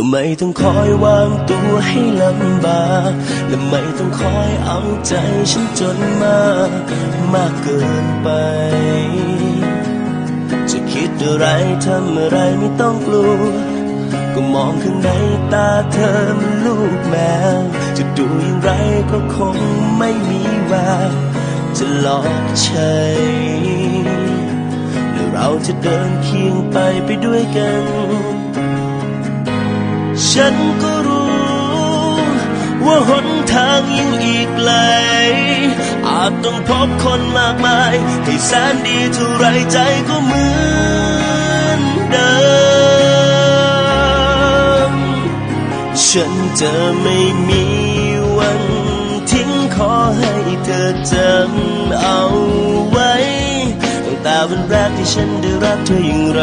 ธอไม่ต้องคอยวางตัวให้ลำบากและไม่ต้องคอยเอาใจฉันจนมากมากเกินไป จะคิดอะไรทำอะไรไม่ต้องกลัว ก็มองข้างในตาเธอมันลูกแมว จะดูอย่างไรก็คงไม่มีแววจะหลอกใช้และเราจะเดินเคียงไปไปด้วยกัน ฉันก็รู้ ว่าหนทางยังอีกไกล อาจต้องพบคนมากมายให้แสนดีเท่าไรใจก็เหมือนเดิม ฉันจะไม่มีวันทิ้งขอให้เธอจำเอาไว้ตั้งแต่วันแรกที่ฉันได้รักเธออย่างไร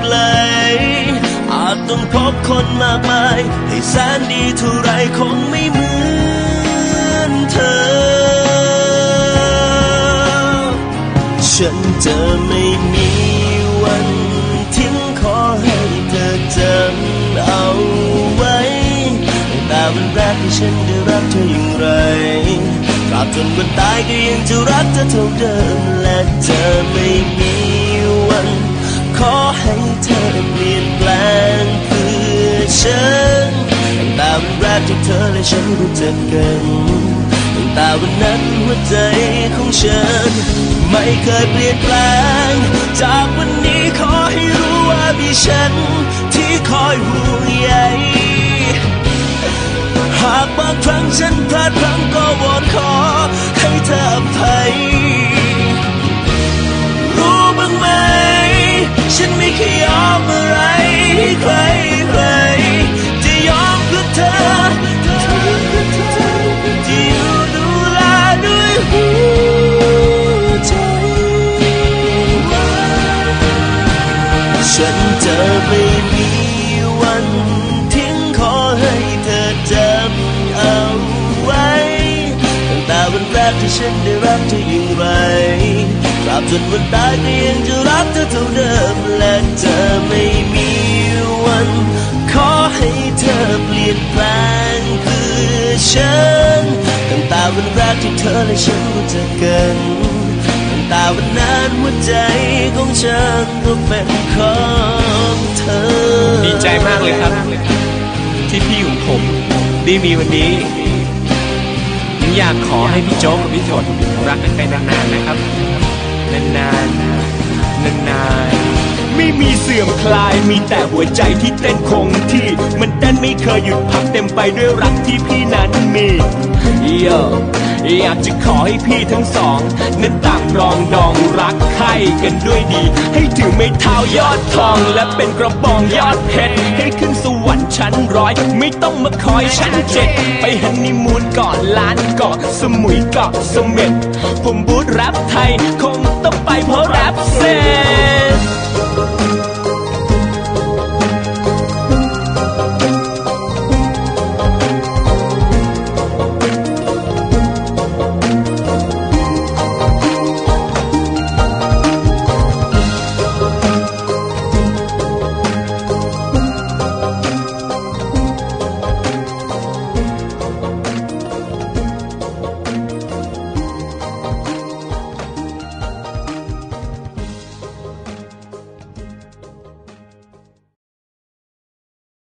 ไกล อาจต้องพบคนมากมาย ให้แสนดีเท่าไรคงไม่เหมือนเธอ ฉันจะไม่มีวันทิ้งขอให้เธอจำเอาไว้แต่วันแรกที่ฉันได้รักเธออย่างไรตราบจนวันตายก็ยังจะรักเธอเท่าเดิมและจะไม่มี เธอและฉันรู้จักกันตั้งแต่วันนั้นหัวใจของฉัน ไม่เคยเปลี่ยนแปลง จากวันนี้ขอให้รู้ว่ามีฉัน ที่คอยห่วงใยหากบางครั้งฉันพลาดพลั้งก็วอนขอให้เธออภัย ราบจนวันตายก็ยังจะรักเธอเท่าเดิมและจะไม่มีวัน ขอให้เธอเปลี่ยนแปลงคือฉันตั้งแต่วันแรกที่เธอและฉันรู้จักกันตั้งแต่วันนั้นหัวใจของฉันก็เป็นของเธอ ดีใจมากเลยครับ ที่พี่ของผมได้มีวันนี้ผมอยากขอให้พี่โจ๊กกับพี่ฝนรักกันไปนานๆนะครับ นานๆนานๆไม่มีเสื่อมคลายมีแต่หัวใจที่เต้นคงที่ มันเต้นไม่เคยหยุดพักเต็มไปด้วยรักที่พี่นั้นมีโย อยากจะขอให้พี่ทั้งสองนั้นต่างรองดองรักใครกันด้วยดี ให้ถือไม่เท้ายอดทอง และเป็นกระบองยอดเพชรให้ขึ้นสวรรค์ชั้นร้อย ไม่ต้องมาคอยชั้นเจ็ดไปฮันนีมูนก่อนล้านเกาะสมุยเกาะสม็ดผมบูดแรปไทย คงต้องไปเพราะแรปเซน